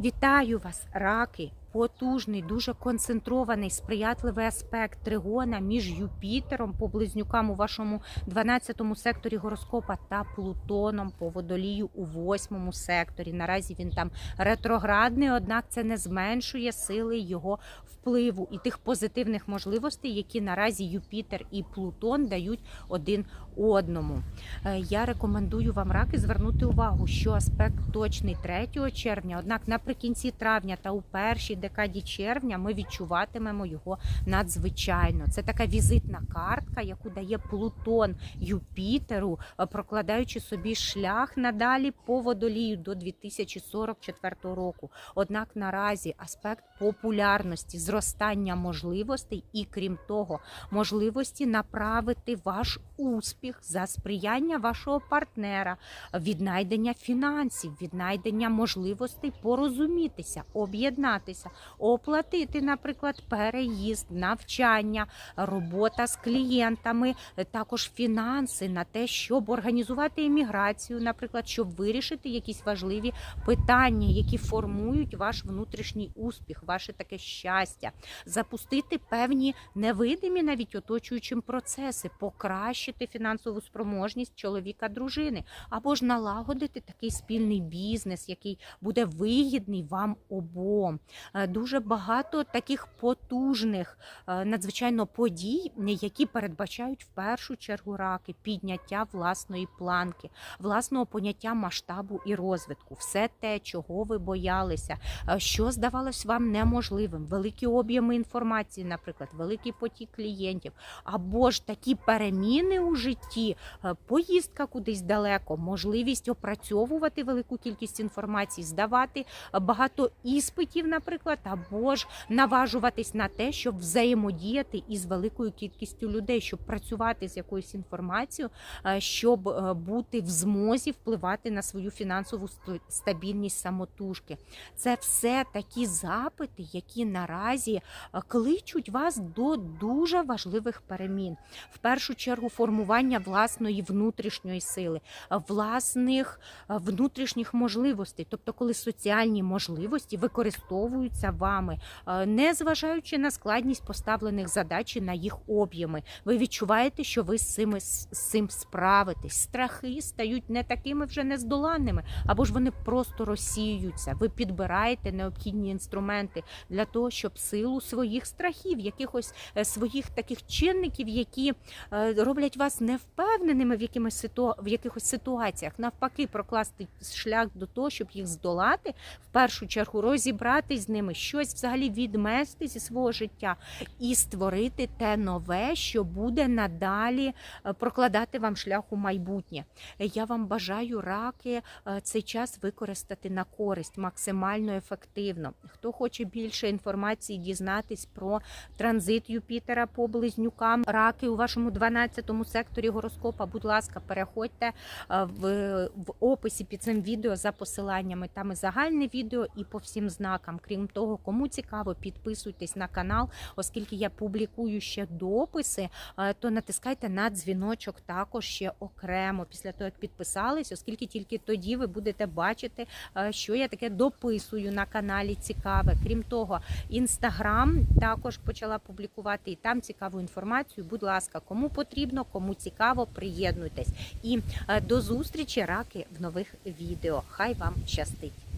Вітаю вас, раки! Потужний, дуже концентрований, сприятливий аспект тригона між Юпітером по близнюкам у вашому 12-му секторі гороскопа та Плутоном по водолію у 8-му секторі. Наразі він там ретроградний, однак це не зменшує сили його впливу і тих позитивних можливостей, які наразі Юпітер і Плутон дають один одному. Е, Я рекомендую вам раки звернути увагу, що аспект точний 3 червня, однак наприкінці травня та у першій декаді червня ми відчуватимемо його надзвичайно. Це така візитна картка, яку дає Плутон Юпітеру, е, прокладаючи собі шлях надалі по водолію до 2044 року. Однак наразі аспект популярності, зростання можливостей і крім того, можливості направити ваш успіх за сприяння вашого партнера, віднайдення фінансів, віднайдення можливостей порозумітися, об'єднатися, оплатити, наприклад, переїзд, навчання, робота з клієнтами, е, також фінанси на те, щоб організувати еміграцію, наприклад, щоб вирішити якісь важливі питання, які формують ваш внутрішній успіх, ваше таке щастя, запустити певні невидимі навіть оточуючим процеси, покращити фінансову спроможність чоловіка дружини, або ж налагодити такий спільний бізнес, який буде вигідний вам обом. Е, Дуже багато таких потужних е, надзвичайно подій, які передбачають в першу чергу раки, підняття власної планки, власного поняття масштабу і розвитку, все те, чого ви боялися, е, що здавалось вам неможливим, великі об'єми інформації, наприклад, великий потік клієнтів, або ж такі переміни у житті, е, поїздка кудись далеко, можливість опрацьовувати велику кількість інформації, здавати багато іспитів, наприклад, або ж наважуватись на те, щоб взаємодіяти із великою кількістю людей, щоб працювати з якоюсь інформацією, е, щоб е, бути в змозі впливати на свою фінансову стабільність самотужки. Це все такі запити, які наразі е, кличуть вас до дуже важливих перемін. В першу чергу формування власної внутрішньої сили, власних внутрішніх можливостей, тобто, коли соціальні можливості використовуються вами, е, не зважаючи на складність поставлених задач і на їх об'єми. Ви відчуваєте, що ви з цим, з цим справитесь. Страхи стають не такими вже нездоланними, або ж вони просто розсіюються. Ви підбираєте необхідні інструменти для того, щоб силу своїх страхів, якихось е, своїх таких чинників, які е, роблять вас невпевненими в якимось ситу... в якихось ситуаціях, навпаки, прокласти шлях до того, щоб їх здолати, в першу чергу розібратись з ними, щось взагалі відмести зі свого життя і створити те нове, що буде надалі е, прокладати вам шлях у майбутнє. Я вам бажаю раки е, цей час використати на користь максимально ефективно. Хто хоче більше інформації дізнатись про транзит Юпітера по близнюкам, раки у вашому 12-му секторі гороскопа, будь ласка, переходьте е, в, описі під цим відео за посиланнями. Там і загальне відео, і по всім знакам. Крім того, кому цікаво, підписуйтесь на канал, оскільки я публікую ще дописи, то натискайте на дзвіночок також ще окремо після того, як підписались, оскільки тільки тоді ви будете бачити, е, що я таке дописую на каналі цікаве. Крім того, інстаграм також почала публікувати і там цікаву інформацію. Будь ласка, кому потрібно, кому цікаво, приєднуйтесь. І е, до зустрічі, раки в нових відео. Хай вам щастить!